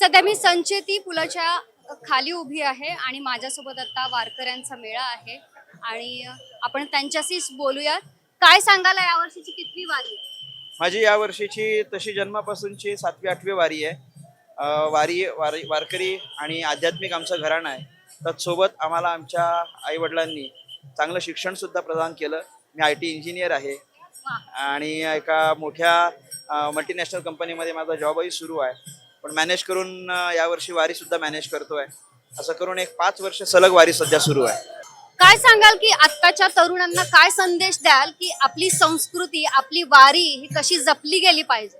सध्या मी संचेती पुलाच्या खाली उभी आहे आणि माझ्यासोबत आता वारकऱ्यांचा मेळा आहे. आणि आपण त्यांच्याशीच बोलूयात. काय सांगायला यावर्षीची कितवी वारी आहे? माझी या वर्षीची तशी जन्मापासूनची सातवी आठवी वारी आहे. अं, वारी वारी वारकरी आणि आध्यात्मिक आमचं घराणं आहे. तत्सोबत आम्हाला आमच्या आईवडिलांनी चांगलं शिक्षण सुद्धा प्रदान केलं. मी आय टी इंजिनियर आहे. आणि एका मोठ्या मल्टीनॅशनल कंपनीमध्ये माझा जॉबही सुरू आहे. पण मॅनेज करून यावर्षी वारी सुद्धा मॅनेज करतोय. असं करून एक पाच वर्ष सलग वारी सध्या सुरू आहे. काय सांगाल की आत्ताच्या तरुणांना काय संदेश द्याल की आपली संस्कृती आपली वारी ही कशी जपली गेली पाहिजे?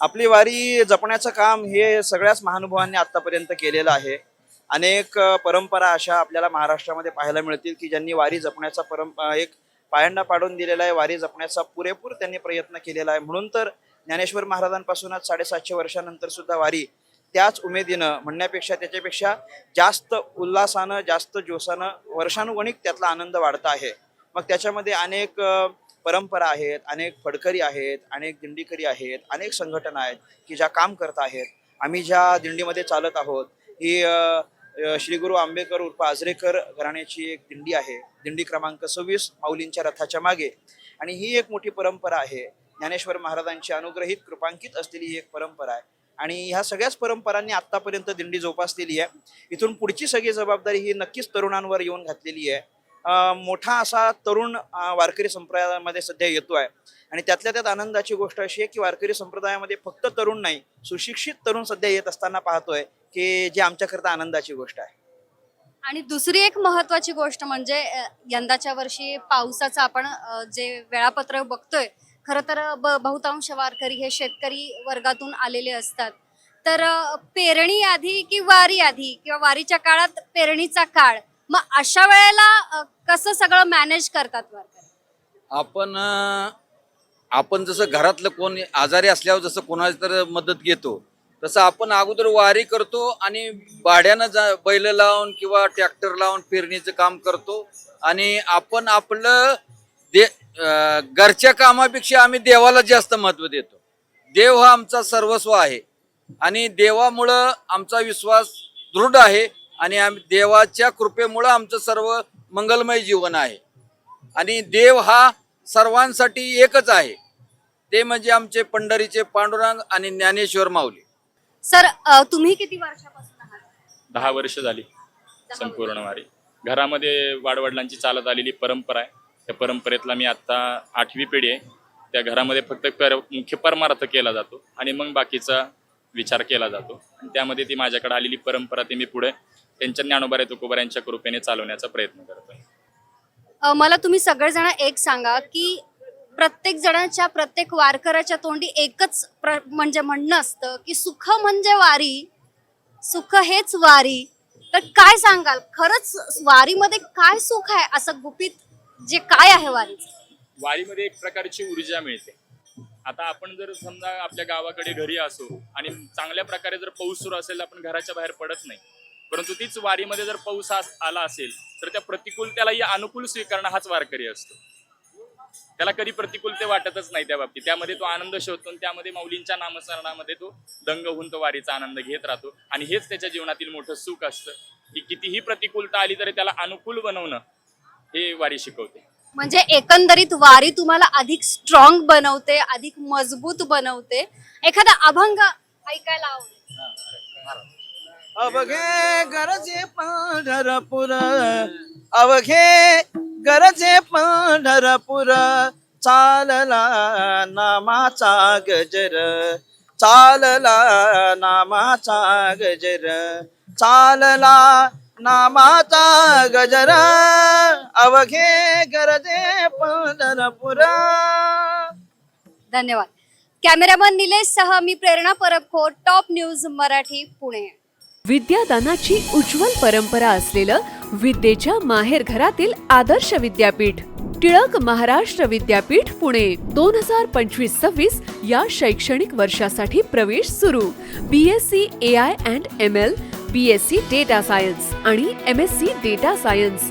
आपली वारी जपण्याचं काम हे सगळ्याच महानुभावांनी आतापर्यंत केलेलं आहे. अनेक परंपरा अशा आपल्याला महाराष्ट्रामध्ये पाहायला मिळतील की ज्यांनी वारी जपण्याचा परं एक पायंडा पाडून दिलेला आहे वारी जपण्याचा पुरेपूर त्यांनी प्रयत्न केलेला आहे. म्हणून तर ज्ञानेश्वर महाराजांपासूनच साडेसातशे वर्षानंतर सुद्धा वारी त्याच उमेदीनं म्हणण्यापेक्षा त्याच्यापेक्षा जास्त उल्हासानं जास्त जोसानं वर्षानुगणिक त्यातला आनंद वाढता आहे. मग त्याच्यामध्ये अनेक परंपरा आहेत अनेक फडकरी आहेत अनेक दिंडीकरी आहेत अनेक संघटना आहेत की ज्या काम करत आहेत. आम्ही ज्या दिंडीमध्ये चालत आहोत ही श्री गुरु आंबेकर उर्फ आजरेकर घराण्याची एक दिंडी आहे. दिंडी क्रमांक सव्वीस माऊलींच्या रथाच्या मागे. आणि ही एक मोठी परंपरा आहे. ज्ञानेश्वर महाराजांची अनुग्रहित कृपांकित असलेली ही एक परंपरा आहे. आणि ह्या सगळ्याच परंपरांनी आतापर्यंत दिंडी जोपासलेली आहे. इथून पुढची सगळी जबाबदारी ही नक्कीच तरुणांवर येऊन घातलेली आहे. मोठा असा तरुण वारकरी संप्रदायामध्ये सध्या येतो आहे. आणि त्यातल्या त्यात आनंदाची गोष्ट अशी आहे की वारकरी संप्रदायामध्ये फक्त तरुण नाही सुशिक्षित तरुण सध्या येत असताना पाहतोय की जे आमच्याकरता आनंदाची गोष्ट आहे. आणि दुसरी एक महत्वाची गोष्ट म्हणजे यंदाच्या वर्षी पावसाचं आपण जे वेळापत्रक बघतोय खरं तर ब- बहुतांश वारकरी हे शेतकरी वर्गातून आलेले असतात. तर पेरणी आधी की वारी आधी? किंवा वारीच्या काळात पेरणीचा काळ? मग अशा वेळेला कसं सगळं मॅनेज करतात वारकरी? आपण आपण जसं घरातलं कोण आजारी असल्यावर जसं कोणाची तर मदत घेतो तसं आपण अगोदर वारी करतो आणि भाड्यानं जा बैल लावून किंवा ट्रॅक्टर लावून पेरणीचं काम करतो. आणि आपण आपलं दे घरच्या कामापेक्षा आम्ही देवाला जास्त महत्त्व देतो. देव हा आमचा सर्वस्व आहे. आणि देवामुळं आमचा विश्वास दृढ आहे आणि आम्ही देवाच्या कृपेमुळं आमचं सर्व मंगलमय जीवन आहे. आणि देव हा सर्वांसाठी एकच आहे. ते म्हणजे आमचे पंढरीचे पांडुरंग आणि ज्ञानेश्वर माऊली. सर तुम्ही किती वर्षापासून आहात? दहा वर्ष झाली संपूर्ण वारी. घरामध्ये वाडवडिलांची चालत आलेली परंपरा आहे. त्या परंपरेतला मी आत्ता आठवी पिढी आहे. त्या घरामध्ये फक्त पर मुख्य परमार्थ केला जातो आणि मग बाकीचा विचार केला जातो. आणि त्यामध्ये ती माझ्याकडे आलेली परंपरा ती मी पुढे त्यांच्या ज्ञानोबारे तुकोबार यांच्या कृपेने चालवण्याचा प्रयत्न करतो मला तुम्ही सगळेजण एक सांगा की प्रत्येक जणाच्या प्रत्येक वारकऱ्याच्या तोंडी एकच प्र म्हणजे म्हणणं असतं की सुख म्हणजे वारी सुख हेच वारी. तर काय सांगाल? खरंच वारीमध्ये काय सुख आहे असं गुपित जे काय आहे वारीचं? वारीमध्ये एक प्रकारची ऊर्जा मिळते. आता आपण जर समजा आपल्या गावाकडे घरी असो आणि चांगल्या प्रकारे जर पाऊस सुरू असेल तर आपण घराच्या बाहेर पडत नाही. परंतु तीच वारीमध्ये जर पाऊस आला असेल तर त्या प्रतिकूलतेलाही अनुकूल स्वीकारणं हाच वारकरी असतो. त्याला कधी प्रतिकूलते वाटतच नाही त्या बाबतीत. त्यामध्ये तो आनंद शोधतो आणि त्यामध्ये माऊलींच्या नामस्मरणामध्ये तो दंग होऊन तो वारीचा आनंद घेत राहतो. आणि हेच त्याच्या जीवनातील मोठं सुख असतं की कितीही प्रतिकूलता आली तरी त्याला अनुकूल बनवणं हे वारी शिकवते. म्हणजे एकंदरीत वारी तुम्हाला अधिक स्ट्रॉंग बनवते अधिक मजबूत बनवते. एखादा अभंग ऐकायला आवडेल. अवघे गरजे पंढरपूर अवघे गरजे पंढरपूर चालला नामाचा गजर चालला नामाचा गजर चालला नामाचा गजर. अवघे गरजे पंढरपूर. धन्यवाद. कॅमेरामन निलेश सह मी प्रेरणा परबखोर टॉप न्यूज मराठी पुणे. विद्यादानाची उज्ज्वल परंपरा असलेलं विद्येच्या माहेर घरातील आदर्श विद्यापीठ टिळक महाराष्ट्र विद्यापीठ पुणे दोन हजार पंचवीस सव्वीस या शैक्षणिक वर्षासाठी प्रवेश सुरू. B S C A I and M L B S C data science आणि M S C data science